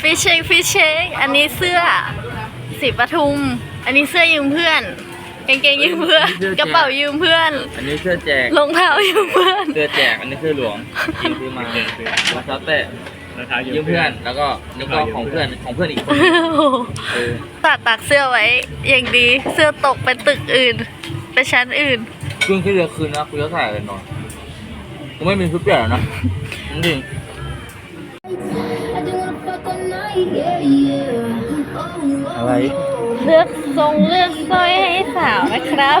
ฟิชเชงฟิชเชงอันนี้เสื้อสีปทุม อันนี้เสื้อยืมเพื่อนกางเกงยืมเพื่อนกระเป๋ายืมเพื่อนอันนี้เสื้อแจกรองเท้ายืมเพื่อน เสื้อแจก อันนี้เสื้อหลวงยืมซื้อมารองเท้าแตะ ราคายืมเพื่อนแล้วก็นี่ก็ของเพื่อนของเพื่อนอีกคนเออตัดตักเสื้อไว้อย่างดีเสื้อตกไปตึกอื่นไปชั้นอื่นเครื่องที่เรือคืนนะกูจะถ่ายกันนอนกูไม่มีชุดเปลี่ยนแล้วนะจริง I do wanna fuck all night, yeah, yeah. Oh, อะไรเลือกทรงเลือกสร้อยให้สาวนะครับ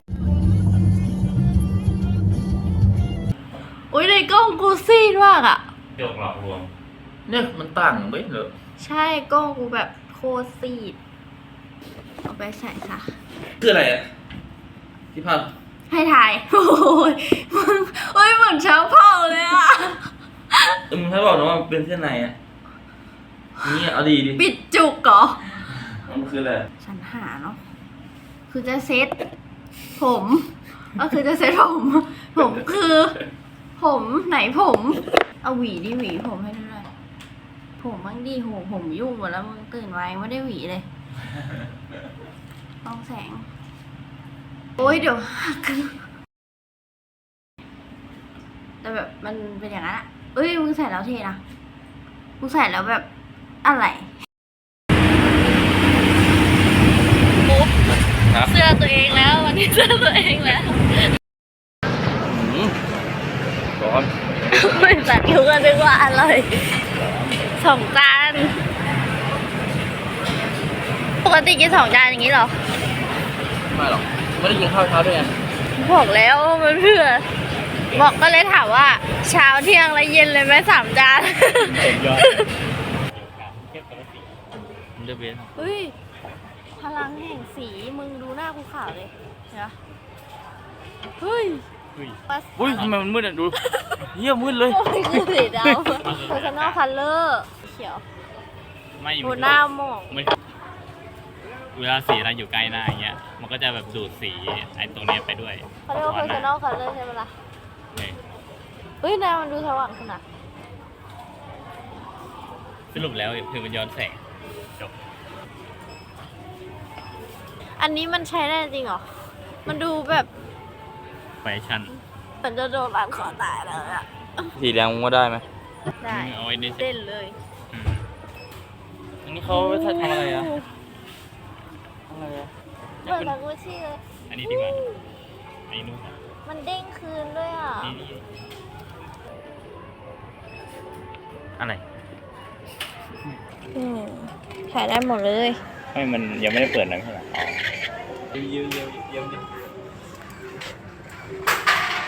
ยในกล้องกูซีดมากอะโยกหลอกลวงเนี่ยมันต่างไหมเหรอใช่กล้องกูแบบโคตรซีด เอาไปใส่ค่ะคืออะไรอะที่พันให้ถ่าย โอ้ยมึงโอ้ยเหมือนชาวเผ่าเลยอะเออมึงให้บอกนะว่าเป็นเส้นไหนอะนี่เอาดีดิปิดจุกเหรอ มันคืออะไรฉันหาเนาะ คือจะเซ็ตผม ก็คือจะเซ็ตผม ผมคือ ผมไหนผม เอาหวีดิหวีผมให้ดูหน่อยผมบ้างดิโหผมยุ่งหมดแล้วมึงตื่นไว้ไม่ได้หวีเลยต้องแสง โอ้ยเดี๋ยวหักแต่แบบมันเป็นอย่างนั้นอะเอ้ยมึงใส่แล้วเท่นะมึงใส่แล้วแบบอะไรครับเสื้อตัวเองแล้ววันนี้เสื้อตัวเองแล้วอืม ร้อนบริษัทเขาก็นึกว่าอร่อยสองจานปกติกินสองจานอย่างนี้เหรอ ไม่หรอก ไม่ได้กินข้าวเช้าด้วยไงบอกแล้วมันเพื่อ บอกก็เลยถามว่า เช้าเที่ยงและเย็นเลยไหมสามจานยอดมันจะเป็นเฮ้ย พลังแห่งสีมึงดูหน้ากูขาวเลยเห็นปะเฮ้ยอุ้ย ปัสอุ้ยทำไมมันมืดอะดูเฮียมืดเลยโอ้ยคือสีดำ personal color เขียวไม่โบหน้าหมองไม่เวลาสีเราอยู่ใกล้หน้าอย่างเงี้ย มันก็จะแบบดูดสีไอ้ตรงเนี้ยไปด้วยเขาเรียกว่า personal color ใช่ไหมล่ะเออเฮ้ยนายมันดูสว่างขนาดสรุปแล้วคือมันย้อนแสงจบอันนี้มันใช้ได้จริงเหรอ มันดูแบบ แฟชั่นเหมือนจะโดนรัดคอตายแล้วอะสีแดงมึงว่าได้ไหมได้เอาไว้ในเล่นเลยอืมอันนี้เขาทำอะไรอะอะไรอะเปิดตากูชี่เลยอันนี้ดีกว่าอันนี้นุ่มกว่ามันเด้งคืนด้วยอะนี่นี่อะไรอืมถ่ายได้หมดเลย ไม่ มันยังไม่ได้เปิดนะไม่ใช่เหรออ๋อเยี่ยมเยี่ยมเยี่ยมเยี่ยม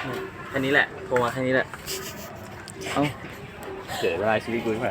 แค่นี้แหละโทรมาแค่นี้แหละ เอ้า เสียเวลาชีวิตกูใช่ไหม